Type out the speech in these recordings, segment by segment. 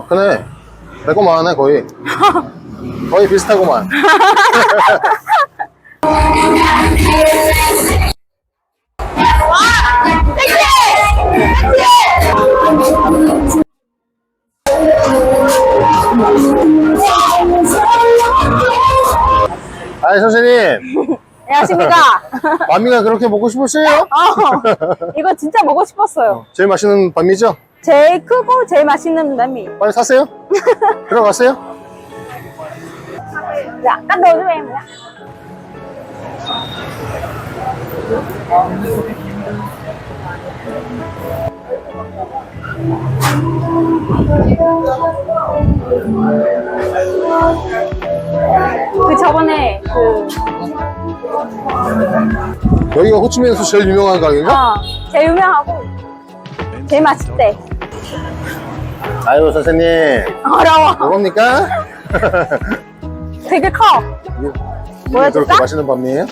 아, 크네. 매콤만 하네, 거의. 거의 비슷하구만. 아이, 선생님. 안녕하십니까. 밤이가 그렇게 먹고 싶으세요? 어, 이거 진짜 먹고 싶었어요. 제일 맛있는 밤이죠? 제일 크고 제일 맛있는 남미. 빨리 사세요. 들어가세요. Dạ, cắt đôi giúp em nhé. 그 저번에 그 여기가 호치민에서 제일 유명한 가게인가? 어, 제일 유명하고 제일 맛있대. 아유, 선생님. 어려워. 뭐겁니까? 되게 커. 이게 그렇게 진짜? 맛있는 밤이에요?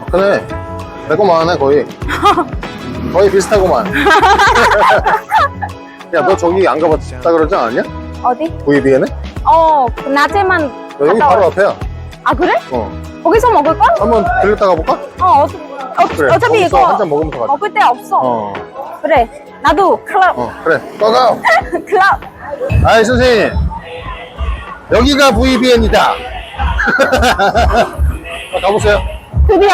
아, 그래. 매콤만 하네, 거의. 거의 비슷하구만. 야, 너 저기 안 가봤다 그러지 않았냐? 어디? VBN에? 어, 그 낮에만 여기 갔다 바로 와. 앞에야. 아 그래? 어. 거기서 먹을 걸? 한번 들렸다 가볼까? 어, 어, 어 그래. 어차피 이거 한 잔 먹으면서 가자. 먹을 데 없어. 어. 그래. 나도 클럽. 어, 그래. 꺼가! 클럽. 아이, 선생님. 여기가 VBN이다. 가보세요. 드디어.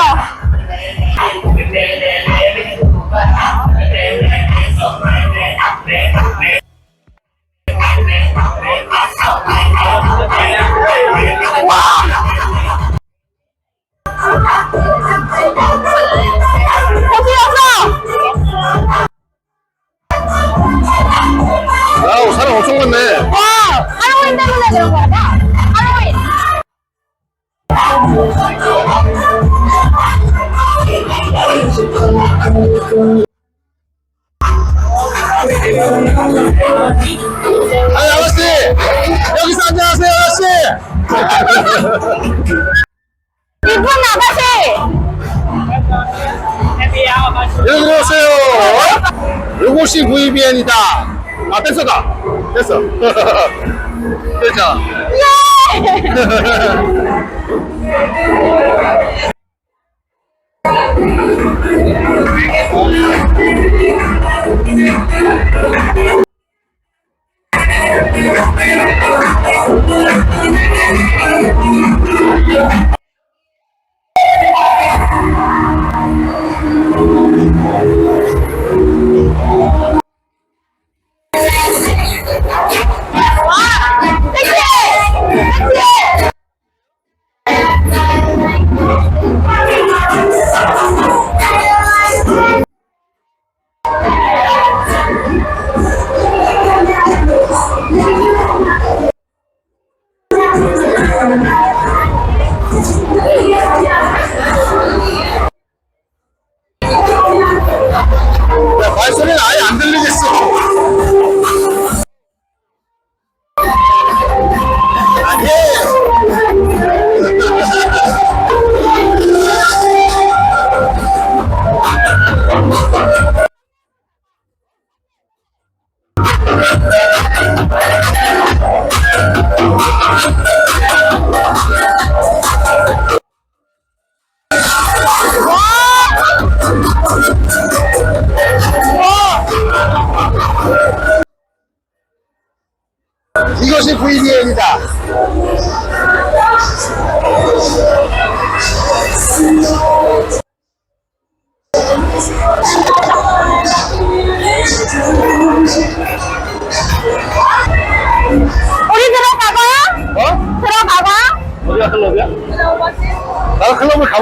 아우, 사람 엄청 많네. 와, 할로윈 때문에 그런 거야 봐. 할로윈. 아니, 아저씨! 여기서 안녕하세요, 아저씨! 이쁜 아가씨. 여기 들어오세요. 요것이 VBN이다. 아, 됐어 다. 됐어. 됐죠? 예. 야, 발소리는 아예 안 들리겠어. 아니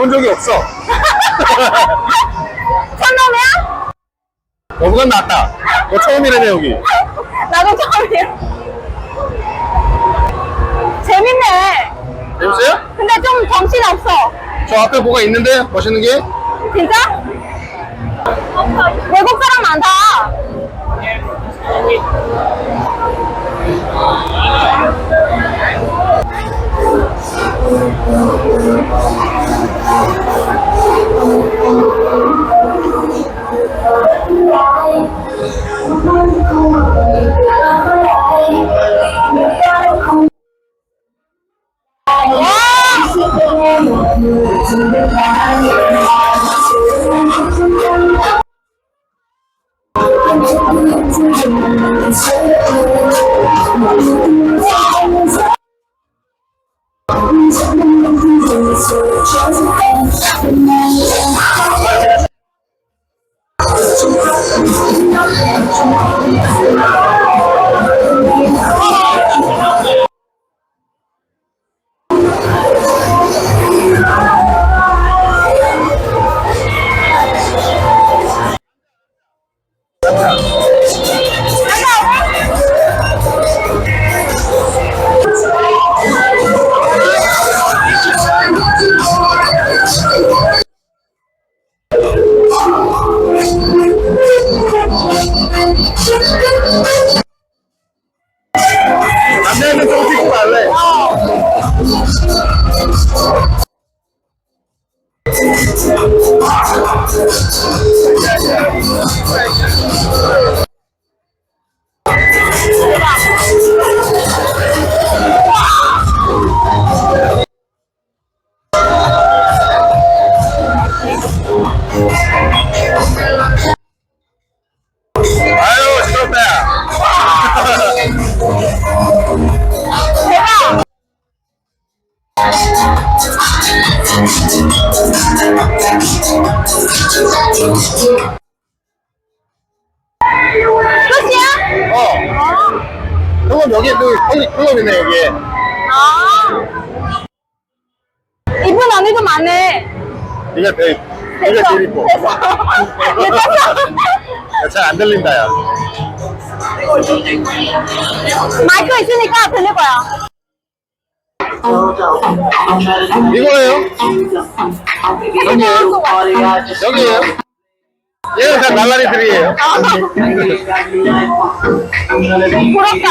가본 적이 없어. 선놈이야? 너보단 낫다. 너 처음이라네, 여기. 나도 처음이야. 재밌네. 재밌어요? 근데 좀 정신 없어. 저 앞에 뭐가 있는데? 멋있는 게? 진짜? 외국 사람 많다. 남자 는좀 어. 형은 여기 그 클럽이네 여기. 아. 이쁜 언니도 많네. 이게 제일 이게 됐어. 제일 이뻐. 됐어. 됐어. 잘안 들린다 야. 마이크 있으니까 들릴 거야. 이거예요? 여기에요? 여기에요? 얘는 다 날라리들이에요. 부럽다.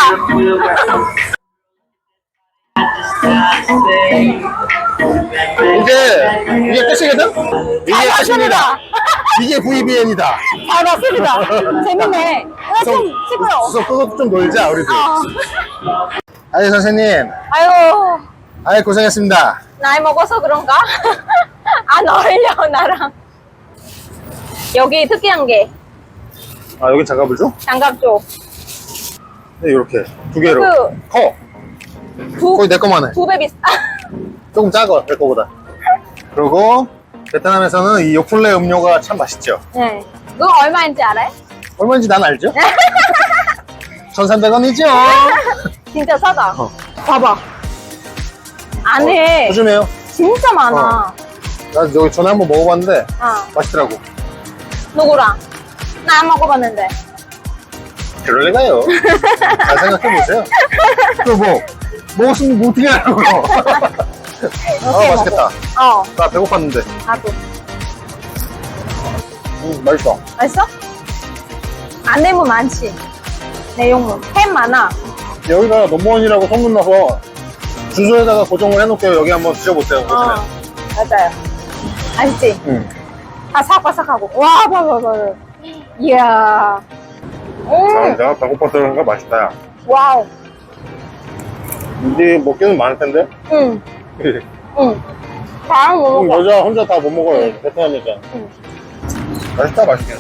이제 이게 끝이거든? 이게 잘 끝입니다. 이게 VBN이다. 잘 봤습니다. 재밌네. 좀 시끄러워. 좀 놀자 우리도. 어. 아유 선생님, 아유, 아유 고생했습니다. 나이 먹어서 그런가? 안 어울려, 나랑. 여기 특이한 게, 아 여기 장갑을 줘? 장갑 쪽. 네 이렇게 두 개로. 그- 커. 두, 거의 내 거만 해. 두 배 비싸. 조금 작아 내 거보다. 그리고 베트남에서는 이 요플레 음료가 참 맛있죠. 네. 그거 얼마인지 알아요? 얼마인지 난 알죠? 1,300원이죠. 진짜 싸다. 어. 봐봐. 안에 조심해요. 진짜 많아. 나 여기 전에 한번 먹어봤는데 어. 맛있더라고. 누구랑? 나 안 먹어봤는데. 그럴 리가요. 잘 생각해보세요. 그 뭐 먹었으면 뭐 어떻게 하라고. 아 맛있겠다. 어, 나 배고팠는데. 나도. 음 맛있어. 맛있어? 안내문 많지? 내용물. 햄 많아. 여기가 넘버원이라고 소문나서 주소에다가 고정을 해놓을게요. 여기 한번 드셔보세요. 어, 보시면. 맞아요. 맛있지? 음. 바삭바삭하고. 와, 봐봐, 봐봐. 이야. 아, 음, 내가 배고파서 그런가 맛있다. 야. 와우. 이제 먹기는 많을 텐데. 응, 응. 다음 뭐 음, 먹어? 여자 혼자 다 못 먹어요. 응. 베트남이니까. 응. 맛있다, 맛있게.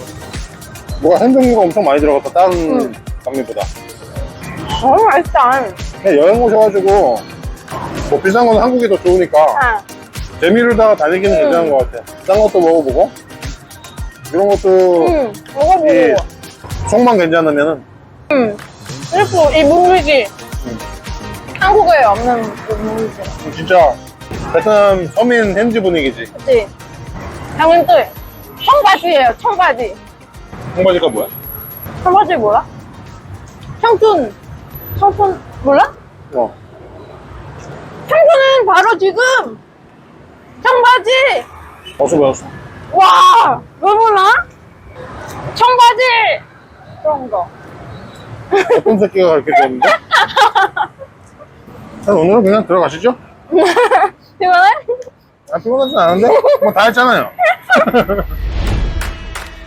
뭐가 생종류가 엄청 많이 들어갔다, 다른 응. 감미보다. 너무 맛있다. 그냥 여행 오셔가지고, 뭐 비싼 건 한국이 더 좋으니까, 아, 재미로다가 다니기는 응. 괜찮은 것 같아. 싼 것도 먹어보고, 이런 것도, 응, 먹어보고. 예. 속만 괜찮으면은, 응. 그리고 이 물리지. 응. 한국에 없는 이 물리지. 진짜, 베트남 서민 현지 분위기지. 그치? 형님들, 청바지예요, 청바지. 청바지가 뭐야? 청바지 뭐야? 청춘. 청춘, 몰라? 어. 청춘은 바로 지금! 청바지! 어서 배웠어. 와! 왜 몰라? 청바지! 그런 거. 어떤 새끼가 가르쳐 줬는데? 자, 오늘은 그냥 들어가시죠? 피곤해? 아, 피곤하진 않은데? 뭐 다 했잖아요.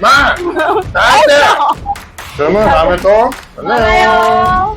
마! 나이스! 그러면 다음에 또 만나요.